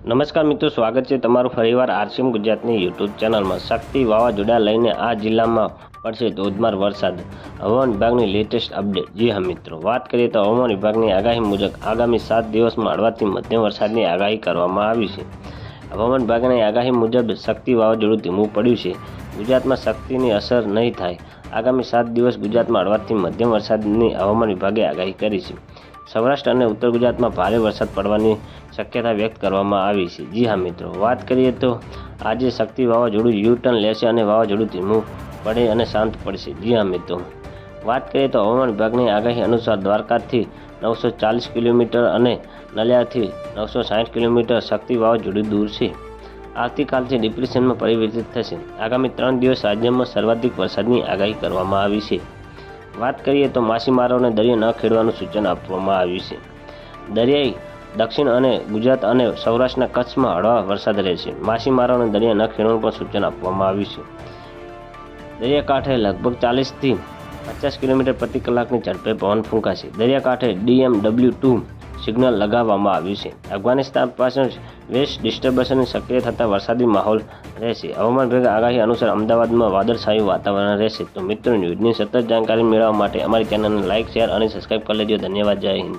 નમસ્કાર મિત્રો, સ્વાગત છે તમારું ફરીવાર આરસીએમ ગુજરાતની યુટ્યુબ ચેનલમાં. શક્તિ વાવાઝોડા લઈને આ જિલ્લામાં પડશે ધોધમાર વરસાદ. હવામાન વિભાગની લેટેસ્ટ અપડેટ. જી હા મિત્રો, વાત કરીએ તો હવામાન વિભાગની આગાહી મુજબ આગામી સાત દિવસમાં હળવાથી મધ્યમ વરસાદની આગાહી કરવામાં આવી છે. હવામાન વિભાગની આગાહી મુજબ શક્તિ વાવાઝોડું ધીમું પડ્યું છે. ગુજરાતમાં શક્તિની અસર નહીં થાય. આગામી સાત દિવસ ગુજરાતમાં હળવાથી મધ્યમ વરસાદની હવામાન વિભાગે આગાહી કરી છે. સૌરાષ્ટ્ર અને ઉત્તર ગુજરાતમાં ભારે વરસાદ પડવાની શક્યતા વ્યક્ત કરવામાં આવી છે. જી હા મિત્રો, વાત કરીએ તો આજે શક્તિ વાવાઝોડું યુ ટર્ન લેશે અને વાવાઝોડું ધીમું પડે અને શાંત પડશે. જી હા મિત્રો, વાત કરીએ તો હવામાન વિભાગની આગાહી અનુસાર દ્વારકાથી નવસો ચાલીસ કિલોમીટર અને નલિયાથી નવસો સાઠ કિલોમીટર શક્તિ વાવાઝોડું દૂર છે. આવતીકાલથી ડિપ્રેશનમાં પરિવર્તિત થશે. આગામી ત્રણ દિવસ રાજ્યમાં સર્વાધિક વરસાદની આગાહી કરવામાં આવી છે. વાત કરીએ તો માછીમારોને દરિયો ન ખેડવાનું સૂચન આપવામાં આવ્યું છે. દરિયાઈ, દક્ષિણ અને ગુજરાત અને સૌરાષ્ટ્રના કચ્છમાં હળવા વરસાદ રહેશે માછીમારોને દરિયા ન ખેડવાનું પણ સૂચન આપવામાં આવ્યું છે. દરિયાકાંઠે લગભગ ચાલીસથી પચાસ કિલોમીટર પ્રતિ કલાકની ઝડપે પવન ફૂંકાશે. દરિયાકાંઠે ડીએમડબ્લ્યુ ટુ સિગ્નલ લગાવવામાં આવ્યું છે. અફઘાનિસ્તાન પાસે વેસ્ટ ડિસ્ટર્બન્સને સક્રિય થતા વરસાદી માહોલ રહેશે. હવામાન વિભાગ આગાહી અનુસાર અમદાવાદમાં વાદળછાયું વાતાવરણ રહેશે. તો મિત્રો, ન્યૂઝની સતત જાણકારી મેળવવા માટે અમારી ચેનલને લાઇક શેર અને સબસ્ક્રાઇબ કરી લેજો. ધન્યવાદ. જય હિન્દ.